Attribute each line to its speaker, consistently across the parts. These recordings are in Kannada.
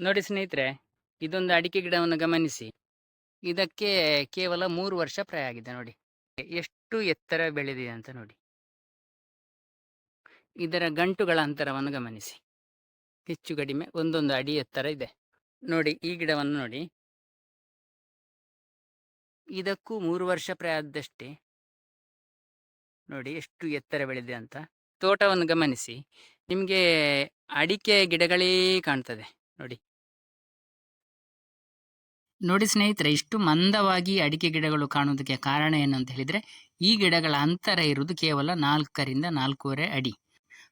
Speaker 1: ನೋಡಿ ಸ್ನೇಹಿತರೆ, ಇದೊಂದು ಅಡಿಕೆ ಗಿಡವನ್ನು ಗಮನಿಸಿ. ಇದಕ್ಕೆ ಕೇವಲ ಮೂರು ವರ್ಷ ಪ್ರಾಯ ಆಗಿದೆ ನೋಡಿ. ಎಷ್ಟು ಎತ್ತರ ಬೆಳೆದಿದೆ ಅಂತ ನೋಡಿ. ಇದರ ಗಂಟುಗಳ ಅಂತರವನ್ನು ಗಮನಿಸಿ. ಹೆಚ್ಚು ಕಡಿಮೆ ಒಂದೊಂದು ಅಡಿ ಎತ್ತರ ಇದೆ. ನೋಡಿ ಈ ಗಿಡವನ್ನು ನೋಡಿ. ಇದಕ್ಕೂ ಮೂರು ವರ್ಷ ಪ್ರಾಯ ಆದಷ್ಟೇ. ನೋಡಿ ಎಷ್ಟು ಎತ್ತರ ಬೆಳೆದಿದೆ ಅಂತ. ತೋಟವನ್ನು ಗಮನಿಸಿ. ನಿಮಗೆ ಅಡಿಕೆ ಗಿಡಗಳೇ ಕಾಣ್ತದೆ. ನೋಡಿ. ನೋಡಿ ಸ್ನೇಹಿತರೆ, ಇಷ್ಟು ಮಂದವಾಗಿ ಅಡಿಕೆ ಗಿಡಗಳು ಕಾಣುವುದಕ್ಕೆ ಕಾರಣ ಏನು ಅಂತ ಹೇಳಿದ್ರೆ, ಈ ಗಿಡಗಳ ಅಂತರ ಇರುವುದು ಕೇವಲ ನಾಲ್ಕರಿಂದ ನಾಲ್ಕೂವರೆ ಅಡಿ.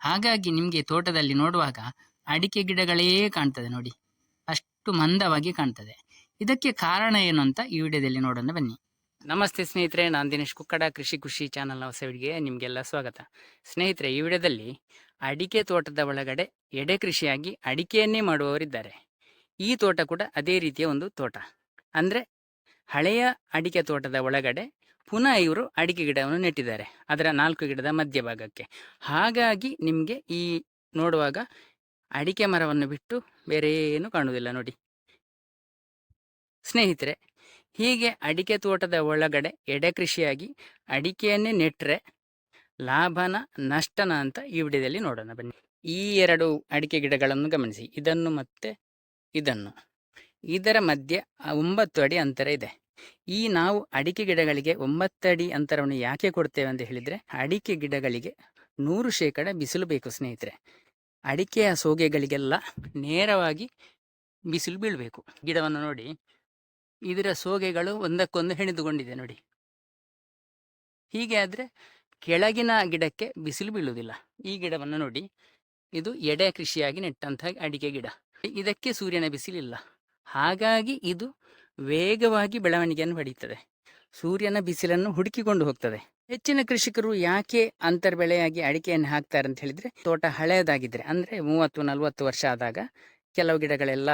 Speaker 1: ಹಾಗಾಗಿ ನಿಮಗೆ ತೋಟದಲ್ಲಿ ನೋಡುವಾಗ ಅಡಿಕೆ ಗಿಡಗಳೇ ಕಾಣ್ತದೆ ನೋಡಿ. ಅಷ್ಟು ಮಂದವಾಗಿ ಕಾಣ್ತದೆ. ಇದಕ್ಕೆ ಕಾರಣ ಏನು ಅಂತ ಈ ವಿಡಿಯೋದಲ್ಲಿ ನೋಡೋಣ ಬನ್ನಿ. ನಮಸ್ತೆ ಸ್ನೇಹಿತರೆ, ನಾನು ದಿನೇಶ್ ಕುಕ್ಕಡ, ಕೃಷಿ ಖುಷಿ ಚಾನಲ್ನ ಹೊಸ ವಿಡಿಗೆ ನಿಮಗೆಲ್ಲ ಸ್ವಾಗತ. ಸ್ನೇಹಿತರೆ, ಈ ವಿಡಿಯೋದಲ್ಲಿ ಅಡಿಕೆ ತೋಟದ ಒಳಗಡೆ ಎಡೆ ಕೃಷಿಯಾಗಿ ಅಡಿಕೆಯನ್ನೇ ಮಾಡುವವರಿದ್ದಾರೆ. ಈ ತೋಟ ಕೂಡ ಅದೇ ರೀತಿಯ ಒಂದು ತೋಟ. ಅಂದರೆ ಹಳೆಯ ಅಡಿಕೆ ತೋಟದ ಒಳಗಡೆ ಪುನಃ ಇವರು ಅಡಿಕೆ ಗಿಡವನ್ನು ನೆಟ್ಟಿದ್ದಾರೆ, ಅದರ ನಾಲ್ಕು ಗಿಡದ ಮಧ್ಯಭಾಗಕ್ಕೆ ಹಾಗಾಗಿ ನಿಮಗೆ ಈ ನೋಡುವಾಗ ಅಡಿಕೆ ಮರವನ್ನು ಬಿಟ್ಟು ಬೇರೆ ಏನು ಕಾಣುವುದಿಲ್ಲ ನೋಡಿ. ಸ್ನೇಹಿತರೆ, ಹೀಗೆ ಅಡಿಕೆ ತೋಟದ ಒಳಗಡೆ ಎಡೆ ಕೃಷಿಯಾಗಿ ಅಡಿಕೆಯನ್ನೇ ನೆಟ್ಟರೆ ಲಾಭನ ನಷ್ಟನ ಅಂತ ಈ ವಿಡಿಯೋದಲ್ಲಿ ನೋಡೋಣ ಬನ್ನಿ. ಈ ಎರಡು ಅಡಿಕೆ ಗಿಡಗಳನ್ನು ಗಮನಿಸಿ. ಇದನ್ನು ಮತ್ತೆ ಇದನ್ನು. ಇದರ ಮಧ್ಯೆ ಒಂಬತ್ತು ಅಡಿ ಅಂತರ ಇದೆ. ಈ ನಾವು ಅಡಿಕೆ ಗಿಡಗಳಿಗೆ ಒಂಬತ್ತು ಅಡಿ ಅಂತರವನ್ನು ಯಾಕೆ ಕೊಡ್ತೇವೆ ಅಂತ ಹೇಳಿದರೆ, ಅಡಿಕೆ ಗಿಡಗಳಿಗೆ ನೂರು ಶೇಕಡ ಬಿಸಿಲು ಬೇಕು ಸ್ನೇಹಿತರೆ. ಅಡಿಕೆಯ ಸೋಗೆಗಳಿಗೆಲ್ಲ ನೇರವಾಗಿ ಬಿಸಿಲು ಬೀಳಬೇಕು. ಗಿಡವನ್ನು ನೋಡಿ. ಇದರ ಸೋಗೆಗಳು ಒಂದಕ್ಕೊಂದು ಹೆಣೆದುಕೊಂಡಿದೆ ನೋಡಿ. ಹೀಗೆ ಆದರೆ ಕೆಳಗಿನ ಗಿಡಕ್ಕೆ ಬಿಸಿಲು ಬೀಳುವುದಿಲ್ಲ. ಈ ಗಿಡವನ್ನು ನೋಡಿ. ಇದು ಎಡೆ ಕೃಷಿಯಾಗಿ ನೆಟ್ಟಂತಹ ಅಡಿಕೆ ಗಿಡ. ಇದಕ್ಕೆ ಸೂರ್ಯನ ಬಿಸಿಲಿಲ್ಲ. ಹಾಗಾಗಿ ಇದು ವೇಗವಾಗಿ ಬೆಳವಣಿಗೆಯನ್ನು ಪಡೆಯುತ್ತದೆ ಸೂರ್ಯನ ಬಿಸಿಲನ್ನು ಹುಡುಕಿಕೊಂಡು ಹೋಗ್ತದೆ. ಹೆಚ್ಚಿನ ಕೃಷಿಕರು ಯಾಕೆ ಅಂತರ್ಬೆಳೆಯಾಗಿ ಅಡಿಕೆಯನ್ನು ಹಾಕ್ತಾರೆ ಅಂತ ಹೇಳಿದ್ರೆ, ತೋಟ ಹಳೆಯದಾಗಿದ್ರೆ ಅಂದ್ರೆ ಮೂವತ್ತು, ನಲವತ್ತು ವರ್ಷ ಆದಾಗ ಕೆಲವು ಗಿಡಗಳೆಲ್ಲ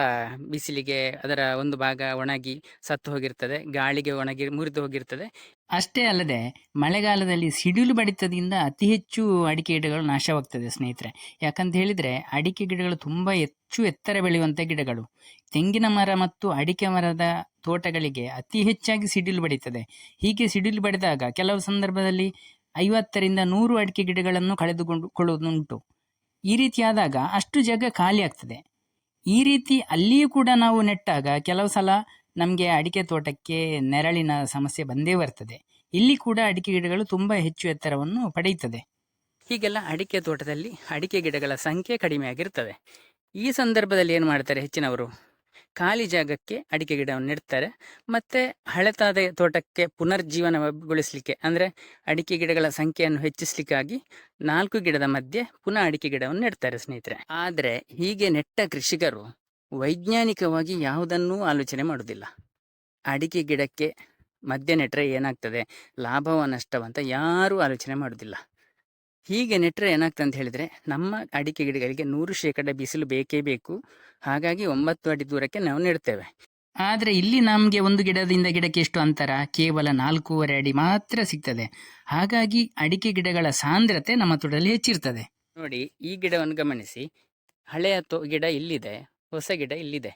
Speaker 1: ಬಿಸಿಲಿಗೆ ಅದರ ಒಂದು ಭಾಗ ಒಣಗಿ ಸತ್ತು ಹೋಗಿರ್ತದೆ, ಗಾಳಿಗೆ ಒಣಗಿ ಮುರಿದು ಹೋಗಿರ್ತದೆ. ಅಷ್ಟೇ ಅಲ್ಲದೆ ಮಳೆಗಾಲದಲ್ಲಿ ಸಿಡಿಲು ಬಡಿತದಿಂದ ಅತಿ ಹೆಚ್ಚು ಅಡಿಕೆ ಗಿಡಗಳು ನಾಶವಾಗ್ತದೆ ಸ್ನೇಹಿತರೆ. ಯಾಕಂತ ಹೇಳಿದ್ರೆ ಅಡಿಕೆ ಗಿಡಗಳು ತುಂಬಾ ಹೆಚ್ಚು ಎತ್ತರ ಬೆಳೆಯುವಂತ ಗಿಡಗಳು. ತೆಂಗಿನ ಮರ ಮತ್ತು ಅಡಿಕೆ ಮರದ ತೋಟಗಳಿಗೆ ಅತಿ ಹೆಚ್ಚಾಗಿ ಸಿಡಿಲು ಬಡಿತದೆ. ಹೀಗೆ ಸಿಡಿಲು ಬಡಿದಾಗ ಕೆಲವು ಸಂದರ್ಭದಲ್ಲಿ ಐವತ್ತರಿಂದ ನೂರು ಅಡಿಕೆ ಗಿಡಗಳನ್ನು ಕಳೆದುಕೊಂಡು ಕೊಳ್ಳುವುದುಂಟು. ಈ ರೀತಿಯಾದಾಗ ಅಷ್ಟು ಜಾಗ ಖಾಲಿ ಆಗ್ತದೆ. ಈ ರೀತಿ ಅಲ್ಲಿಯೂ ಕೂಡ ನಾವು ನೆಟ್ಟಾಗ ಕೆಲವು ಸಲ ನಮಗೆ ಅಡಿಕೆ ತೋಟಕ್ಕೆ ನೆರಳಿನ ಸಮಸ್ಯೆ ಬಂದೇ ಬರ್ತದೆ. ಇಲ್ಲಿ ಕೂಡ ಅಡಿಕೆ ಗಿಡಗಳು ತುಂಬ ಹೆಚ್ಚು ಎತ್ತರವನ್ನು ಪಡೆಯುತ್ತದೆ. ಹೀಗೆಲ್ಲ ಅಡಿಕೆ ತೋಟದಲ್ಲಿ ಅಡಿಕೆ ಗಿಡಗಳ ಸಂಖ್ಯೆ ಕಡಿಮೆ ಆಗಿರ್ತದೆ ಈ ಸಂದರ್ಭದಲ್ಲಿ ಏನು ಮಾಡ್ತಾರೆ ಹೆಚ್ಚಿನವರು? ಖಾಲಿ ಜಾಗಕ್ಕೆ ಅಡಿಕೆ ಗಿಡವನ್ನು ನೆಡ್ತಾರೆ. ಮತ್ತೆ ಹಳೆತಾದ ತೋಟಕ್ಕೆ ಪುನರ್ಜೀವನಗೊಳಿಸಲಿಕ್ಕೆ ಅಂದರೆ ಅಡಿಕೆ ಗಿಡಗಳ ಸಂಖ್ಯೆಯನ್ನು ಹೆಚ್ಚಿಸಲಿಕ್ಕಾಗಿ ನಾಲ್ಕು ಗಿಡದ ಮಧ್ಯೆ ಪುನಃ ಅಡಿಕೆ ಗಿಡವನ್ನು ನೆಡ್ತಾರೆ ಸ್ನೇಹಿತರೆ. ಆದರೆ ಹೀಗೆ ನೆಟ್ಟ ಕೃಷಿಕರು ವೈಜ್ಞಾನಿಕವಾಗಿ ಯಾವುದನ್ನೂ ಆಲೋಚನೆ ಮಾಡುವುದಿಲ್ಲ ಅಡಿಕೆ ಗಿಡಕ್ಕೆ ಮಧ್ಯ ನೆಟ್ಟರೆ ಏನಾಗ್ತದೆ? ಲಾಭವ ನಷ್ಟವಂತ ಯಾರೂ ಆಲೋಚನೆ ಮಾಡುವುದಿಲ್ಲ ಹೀಗೆ ನೆಟ್ಟರೆ ಏನಾಗ್ತದೆ ಅಂತ ಹೇಳಿದರೆ ನಮ್ಮ ಅಡಿಕೆ ಗಿಡಗಳಿಗೆ ನೂರು ಶೇಕಡ ಬಿಸಿಲು ಬೇಕೇ ಬೇಕು. ಹಾಗಾಗಿ ಒಂಬತ್ತು ಅಡಿ ದೂರಕ್ಕೆ ನಾವು ನೆಡ್ತೇವೆ. ಆದರೆ ಇಲ್ಲಿ ನಮಗೆ ಒಂದು ಗಿಡದಿಂದ ಗಿಡಕ್ಕೆ ಎಷ್ಟು ಅಂತರ? ಕೇವಲ ನಾಲ್ಕೂವರೆ ಅಡಿ ಮಾತ್ರ ಸಿಗ್ತದೆ. ಹಾಗಾಗಿ ಅಡಿಕೆ ಗಿಡಗಳ ಸಾಂದ್ರತೆ ನಮ್ಮ ತೋಟದಲ್ಲಿ ಹೆಚ್ಚಿರ್ತದೆ. ನೋಡಿ ಈ ಗಿಡವನ್ನು ಗಮನಿಸಿ. ಹಳೆಯ ತೋ ಗಿಡ ಇಲ್ಲಿದೆ ಹೊಸ ಗಿಡ ಇಲ್ಲಿದೆ.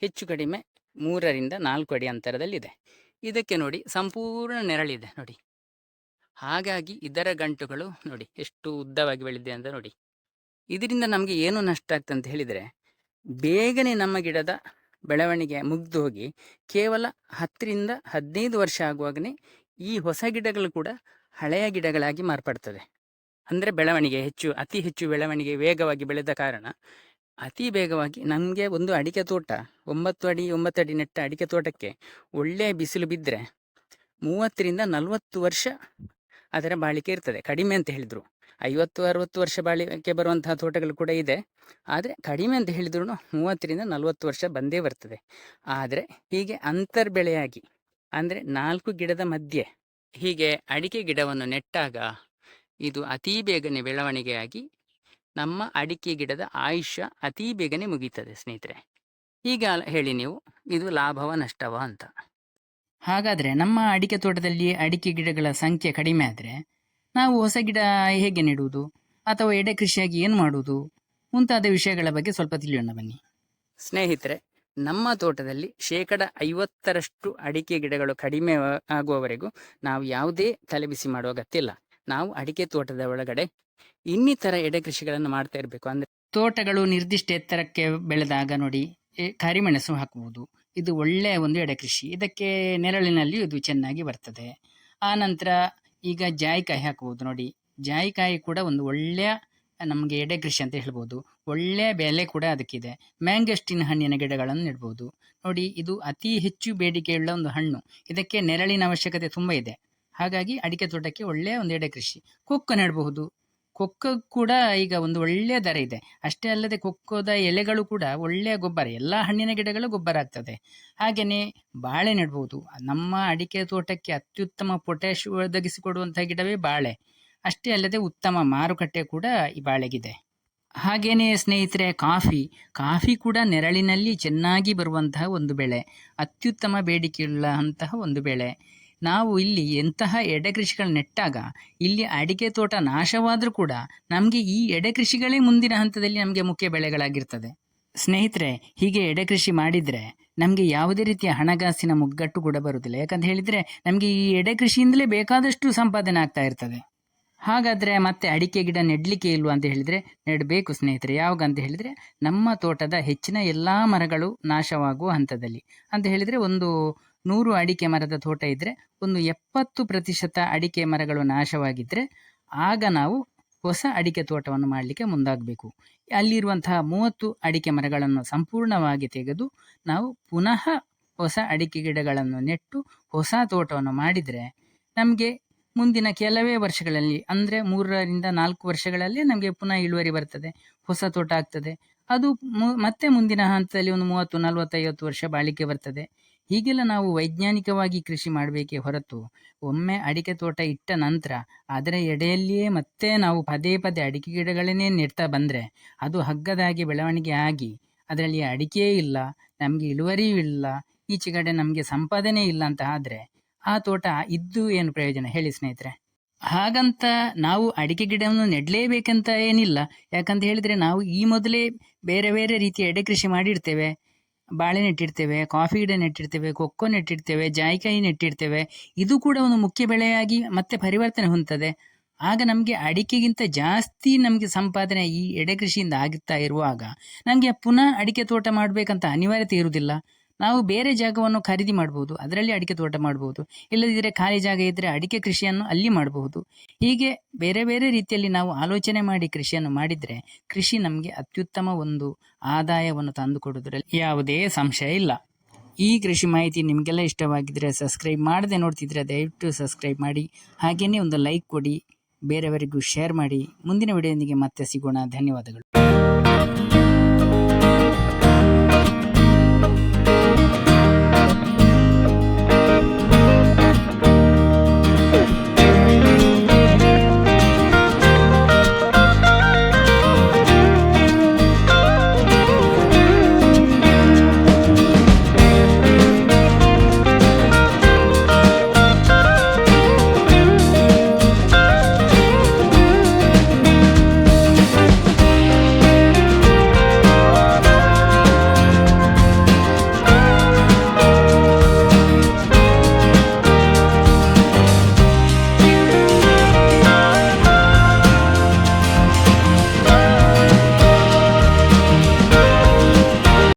Speaker 1: ಹೆಚ್ಚು ಕಡಿಮೆ ಮೂರರಿಂದ ನಾಲ್ಕು ಅಡಿ ಅಂತರದಲ್ಲಿದೆ. ಇದಕ್ಕೆ ನೋಡಿ ಸಂಪೂರ್ಣ ನೆರಳಿದೆ ನೋಡಿ. ಹಾಗಾಗಿ ಇದರ ಗಂಟುಗಳು ನೋಡಿ ಎಷ್ಟು ಉದ್ದವಾಗಿ ಬೆಳೆದಿದೆ ಅಂತ ನೋಡಿ. ಇದರಿಂದ ನಮಗೆ ಏನು ನಷ್ಟ ಆಗ್ತದೆ ಅಂತ ಹೇಳಿದರೆ ಬೇಗನೆ ನಮ್ಮ ಗಿಡದ ಬೆಳವಣಿಗೆ ಮುಗ್ದು ಹೋಗಿ ಕೇವಲ ಹತ್ತರಿಂದ ಹದಿನೈದು ವರ್ಷ ಆಗುವಾಗನೇ ಈ ಹೊಸ ಗಿಡಗಳು ಕೂಡ ಹಳೆಯ ಗಿಡಗಳಾಗಿ ಮಾರ್ಪಡ್ತದೆ. ಅಂದರೆ ಬೆಳವಣಿಗೆ ಹೆಚ್ಚು, ಅತಿ ಹೆಚ್ಚು ಬೆಳವಣಿಗೆ ವೇಗವಾಗಿ ಬೆಳೆದ ಕಾರಣ ಅತಿ ಬೇಗವಾಗಿ ನಮಗೆ ಒಂದು ಅಡಿಕೆ ತೋಟ, ಒಂಬತ್ತು ಅಡಿ ಒಂಬತ್ತು ಅಡಿ ನೆಟ್ಟ ಅಡಿಕೆ ತೋಟಕ್ಕೆ ಒಳ್ಳೆಯ ಬಿಸಿಲು ಬಿದ್ದರೆ ಮೂವತ್ತರಿಂದ ನಲವತ್ತು ವರ್ಷ ಅದರ ಬಾಳಿಕೆ ಇರ್ತದೆ. ಕಡಿಮೆ ಅಂತ ಹೇಳಿದರು. ಐವತ್ತು, ಅರವತ್ತು ವರ್ಷ ಬಾಳಿಕೆ ಬರುವಂತಹ ತೋಟಗಳು ಕೂಡ ಇದೆ. ಆದರೆ ಕಡಿಮೆ ಅಂತ ಹೇಳಿದ್ರು ಮೂವತ್ತರಿಂದ ನಲವತ್ತು ವರ್ಷ ಬಂದೇ ಬರ್ತದೆ. ಆದರೆ ಹೀಗೆ ಅಂತರ್ ಬೆಳೆಯಾಗಿ ಅಂದರೆ ನಾಲ್ಕು ಗಿಡದ ಮಧ್ಯೆ ಹೀಗೆ ಅಡಿಕೆ ಗಿಡವನ್ನು ನೆಟ್ಟಾಗ ಇದು ಅತೀ ಬೇಗನೆ ಬೆಳವಣಿಗೆಯಾಗಿ ನಮ್ಮ ಅಡಿಕೆ ಗಿಡದ ಆಯುಷ್ಯ ಅತೀ ಬೇಗನೆ ಮುಗೀತದೆ ಸ್ನೇಹಿತರೆ. ಹೀಗೆ ಹೇಳಿ ನೀವು, ಇದು ಲಾಭವ ನಷ್ಟವ ಅಂತ. ಹಾಗಾದರೆ ನಮ್ಮ ಅಡಿಕೆ ತೋಟದಲ್ಲಿ ಅಡಿಕೆ ಗಿಡಗಳ ಸಂಖ್ಯೆ ಕಡಿಮೆ ಆದರೆ ನಾವು ಹೊಸ ಗಿಡ ಹೇಗೆ ನೆಡುವುದು? ಅಥವಾ ಎಡೆ ಕೃಷಿಯಾಗಿ ಏನು ಮಾಡುವುದು? ಮುಂತಾದ ವಿಷಯಗಳ ಬಗ್ಗೆ ಸ್ವಲ್ಪ ತಿಳಿಯೋಣ ಬನ್ನಿ. ಸ್ನೇಹಿತರೆ ನಮ್ಮ ತೋಟದಲ್ಲಿ ಶೇಕಡ ಐವತ್ತರಷ್ಟು ಅಡಿಕೆ ಗಿಡಗಳು ಕಡಿಮೆ ಆಗುವವರೆಗೂ ನಾವು ಯಾವುದೇ ತಲೆಬಿಸಿ ಮಾಡುವ ಅಗತ್ಯ ಇಲ್ಲ. ನಾವು ಅಡಿಕೆ ತೋಟದ ಒಳಗಡೆ ಇನ್ನಿತರ ಎಡೆ ಕೃಷಿಗಳನ್ನು ಮಾಡ್ತಾ ಇರಬೇಕು. ಅಂದ್ರೆ ತೋಟಗಳು ನಿರ್ದಿಷ್ಟ ಎತ್ತರಕ್ಕೆ ಬೆಳೆದಾಗ ನೋಡಿ ಕರಿಮೆಣಸು ಹಾಕುವುದು. ಇದು ಒಳ್ಳೆಯ ಒಂದು ಎಡೆ ಕೃಷಿ. ಇದಕ್ಕೆ ನೆರಳಿನಲ್ಲಿ ಇದು ಚೆನ್ನಾಗಿ ಬರ್ತದೆ. ಆ ನಂತರ ಈಗ ಜಾಯಿಕಾಯಿ ಹಾಕಬಹುದು ನೋಡಿ. ಜಾಯಿಕಾಯಿ ಕೂಡ ಒಂದು ಒಳ್ಳೆಯ ನಮಗೆ ಎಡೆ ಕೃಷಿ ಅಂತ ಹೇಳ್ಬೋದು. ಒಳ್ಳೆಯ ಬೆಲೆ ಕೂಡ ಅದಕ್ಕಿದೆ. ಮ್ಯಾಂಗಸ್ಟಿನ್ ಹಣ್ಣಿನ ಗಿಡಗಳನ್ನು ನೆಡ್ಬೋದು. ನೋಡಿ, ಇದು ಅತಿ ಹೆಚ್ಚು ಬೇಡಿಕೆಯುಳ್ಳ ಒಂದು ಹಣ್ಣು. ಇದಕ್ಕೆ ನೆರಳಿನ ಅವಶ್ಯಕತೆ ತುಂಬ ಇದೆ. ಹಾಗಾಗಿ ಅಡಿಕೆ ತೋಟಕ್ಕೆ ಒಳ್ಳೆಯ ಒಂದು ಎಡೆ ಕೃಷಿ. ಕೊಕ್ಕೋ ನೆಡಬಹುದು. ಕೊಕ್ಕೋ ಕೂಡ ಈಗ ಒಂದು ಒಳ್ಳೆಯ ದರ ಇದೆ. ಅಷ್ಟೇ ಅಲ್ಲದೆ ಕೊಕ್ಕೋದ ಎಲೆಗಳು ಕೂಡ ಒಳ್ಳೆಯ ಗೊಬ್ಬರ, ಎಲ್ಲ ಹಣ್ಣಿನ ಗಿಡಗಳು ಗೊಬ್ಬರ ಆಗ್ತದೆ. ಹಾಗೆಯೇ ಬಾಳೆ ನೆಡ್ಬೋದು. ನಮ್ಮ ಅಡಿಕೆ ತೋಟಕ್ಕೆ ಅತ್ಯುತ್ತಮ ಪೊಟ್ಯಾಶ್ ಒದಗಿಸಿಕೊಡುವಂಥ ಗಿಡವೇ ಬಾಳೆ. ಅಷ್ಟೇ ಅಲ್ಲದೆ ಉತ್ತಮ ಮಾರುಕಟ್ಟೆ ಕೂಡ ಈ ಬಾಳೆಗಿದೆ. ಹಾಗೆಯೇ ಸ್ನೇಹಿತರೆ, ಕಾಫಿ. ಕಾಫಿ ಕೂಡ ನೆರಳಿನಲ್ಲಿ ಚೆನ್ನಾಗಿ ಬರುವಂತಹ ಒಂದು ಬೆಳೆ. ಅತ್ಯುತ್ತಮ ಬೇಡಿಕೆಯುಳ್ಳ ಅಂತಹ ಒಂದು ಬೆಳೆ. ನಾವು ಇಲ್ಲಿ ಎಂತಹ ಎಡೆ ಕೃಷಿಗಳು ನೆಟ್ಟಾಗ, ಇಲ್ಲಿ ಅಡಿಕೆ ತೋಟ ನಾಶವಾದರೂ ಕೂಡ ನಮಗೆ ಈ ಎಡೆ ಕೃಷಿಗಳೇ ಮುಂದಿನ ಹಂತದಲ್ಲಿ ನಮಗೆ ಮುಖ್ಯ ಬೆಳೆಗಳಾಗಿರ್ತದೆ. ಸ್ನೇಹಿತರೆ, ಹೀಗೆ ಎಡೆ ಕೃಷಿ ಮಾಡಿದರೆ ನಮಗೆ ಯಾವುದೇ ರೀತಿಯ ಹಣಕಾಸಿನ ಮುಗ್ಗಟ್ಟು ಕೂಡ ಬರುವುದಿಲ್ಲ ಯಾಕಂತ ಹೇಳಿದರೆ ನಮಗೆ ಈ ಎಡೆ ಕೃಷಿಯಿಂದಲೇ ಬೇಕಾದಷ್ಟು ಸಂಪಾದನೆ ಆಗ್ತಾ ಇರ್ತದೆ. ಹಾಗಾದರೆ ಮತ್ತೆ ಅಡಿಕೆ ಗಿಡ ನೆಡಲಿಕ್ಕೆ ಇಲ್ವಾ ಅಂತ ಹೇಳಿದರೆ, ನೆಡಬೇಕು ಸ್ನೇಹಿತರೆ. ಯಾವಾಗ ಅಂತ ಹೇಳಿದರೆ, ನಮ್ಮ ತೋಟದ ಹೆಚ್ಚಿನ ಎಲ್ಲ ಮರಗಳು ನಾಶವಾಗುವ ಹಂತದಲ್ಲಿ. ಅಂತ ಹೇಳಿದರೆ ಒಂದು ನೂರು ಅಡಿಕೆ ಮರದ ತೋಟ ಇದ್ದರೆ ಒಂದು ಎಪ್ಪತ್ತು ಪ್ರತಿಶತ ಅಡಿಕೆ ಮರಗಳು ನಾಶವಾಗಿದ್ದರೆ ಆಗ ನಾವು ಹೊಸ ಅಡಿಕೆ ತೋಟವನ್ನು ಮಾಡಲಿಕ್ಕೆ ಮುಂದಾಗಬೇಕು. ಅಲ್ಲಿರುವಂತಹ ಮೂವತ್ತು ಅಡಿಕೆ ಮರಗಳನ್ನು ಸಂಪೂರ್ಣವಾಗಿ ತೆಗೆದು ನಾವು ಪುನಃ ಹೊಸ ಅಡಿಕೆ ಗಿಡಗಳನ್ನು ನೆಟ್ಟು ಹೊಸ ತೋಟವನ್ನು ಮಾಡಿದರೆ ನಮಗೆ ಮುಂದಿನ ಕೆಲವೇ ವರ್ಷಗಳಲ್ಲಿ, ಅಂದರೆ ಮೂರರಿಂದ ನಾಲ್ಕು ವರ್ಷಗಳಲ್ಲಿ ನಮಗೆ ಪುನಃ ಇಳುವರಿ ಬರ್ತದೆ, ಹೊಸ ತೋಟ ಆಗ್ತದೆ. ಅದು ಮತ್ತೆ ಮುಂದಿನ ಹಂತದಲ್ಲಿ ಒಂದು ಮೂವತ್ತು, ನಲವತ್ತೈವತ್ತು ವರ್ಷ ಬಾಳಿಕೆ ಬರ್ತದೆ. ಹೀಗೆಲ್ಲ ನಾವು ವೈಜ್ಞಾನಿಕವಾಗಿ ಕೃಷಿ ಮಾಡಬೇಕೇ ಹೊರತು ಒಮ್ಮೆ ಅಡಿಕೆ ತೋಟ ಇಟ್ಟ ನಂತರ ಅದರ ಎಡೆಯಲ್ಲಿಯೇ ಮತ್ತೆ ನಾವು ಪದೇ ಪದೇ ಅಡಿಕೆ ಗಿಡಗಳನ್ನೇ ನೆಡ್ತಾ ಬಂದರೆ ಅದು ಹಗ್ಗದಾಗಿ ಬೆಳವಣಿಗೆ ಆಗಿ ಅದರಲ್ಲಿ ಅಡಿಕೆ ಇಲ್ಲ, ನಮಗೆ ಇಳುವರಿಯೂ ಇಲ್ಲ, ಈಚೆಗಡೆ ನಮಗೆ ಸಂಪಾದನೆ ಇಲ್ಲ ಅಂತ ಆದರೆ ಆ ತೋಟ ಇದ್ದು ಏನು ಪ್ರಯೋಜನ? ಹೇಳಿ ಸ್ನೇಹಿತರೆ. ಹಾಗಂತ ನಾವು ಅಡಿಕೆ ಗಿಡವನ್ನು ನೆಡಲೇಬೇಕಂತ ಏನಿಲ್ಲ. ಯಾಕಂತ ಹೇಳಿದರೆ ನಾವು ಈ ಮೊದಲೇ ಬೇರೆ ಬೇರೆ ರೀತಿಯ ಎಡೆ ಕೃಷಿ ಮಾಡಿರ್ತೇವೆ. ಬಾಳೆ ನೆಟ್ಟಿರ್ತೇವೆ, ಕಾಫಿ ಗಿಡ ನೆಟ್ಟಿರ್ತೇವೆ, ಕೊಕ್ಕೋ ನೆಟ್ಟಿರ್ತೇವೆ, ಜಾಯಿಕಾಯಿ ನೆಟ್ಟಿರ್ತೇವೆ. ಇದು ಕೂಡ ಒಂದು ಮುಖ್ಯ ಬೆಳೆಯಾಗಿ ಮತ್ತೆ ಪರಿವರ್ತನೆ ಹೊಂದುತ್ತದೆ ಆಗ ನಮಗೆ ಅಡಿಕೆಗಿಂತ ಜಾಸ್ತಿ ನಮಗೆ ಸಂಪಾದನೆ ಈ ಎಡೆ ಕೃಷಿಯಿಂದ ಆಗುತ್ತಾ ಇರುವಾಗ, ನಮಗೆ ಪುನಃ ಅಡಿಕೆ ತೋಟ ಮಾಡಬೇಕಂತ ಅನಿವಾರ್ಯತೆ ಇರುವುದಿಲ್ಲ. ನಾವು ಬೇರೆ ಜಾಗವನ್ನು ಖರೀದಿ ಮಾಡಬಹುದು ಅದರಲ್ಲಿ ಅಡಿಕೆ ತೋಟ ಮಾಡಬಹುದು ಇಲ್ಲದಿದ್ದರೆ ಖಾಲಿ ಜಾಗ ಇದ್ದರೆ ಅಡಿಕೆ ಕೃಷಿಯನ್ನು ಅಲ್ಲಿ ಮಾಡಬಹುದು. ಹೀಗೆ ಬೇರೆ ಬೇರೆ ರೀತಿಯಲ್ಲಿ ನಾವು ಆಲೋಚನೆ ಮಾಡಿ ಕೃಷಿಯನ್ನು ಮಾಡಿದರೆ ಕೃಷಿ ನಮಗೆ ಅತ್ಯುತ್ತಮ ಒಂದು ಆದಾಯವನ್ನು ತಂದುಕೊಡುವುದರಲ್ಲಿ ಯಾವುದೇ ಸಂಶಯ ಇಲ್ಲ. ಈ ಕೃಷಿ ಮಾಹಿತಿ ನಿಮಗೆಲ್ಲ ಇಷ್ಟವಾಗಿದ್ದರೆ ಸಬ್ಸ್ಕ್ರೈಬ್ ಮಾಡದೆ ನೋಡ್ತಿದ್ರೆ ದಯವಿಟ್ಟು ಸಬ್ಸ್ಕ್ರೈಬ್ ಮಾಡಿ ಹಾಗೆಯೇ ಒಂದು ಲೈಕ್ ಕೊಡಿ, ಬೇರೆಯವರಿಗೂ ಶೇರ್ ಮಾಡಿ. ಮುಂದಿನ ವಿಡಿಯೋದೊಂದಿಗೆ ಮತ್ತೆ ಸಿಗೋಣ. ಧನ್ಯವಾದಗಳು.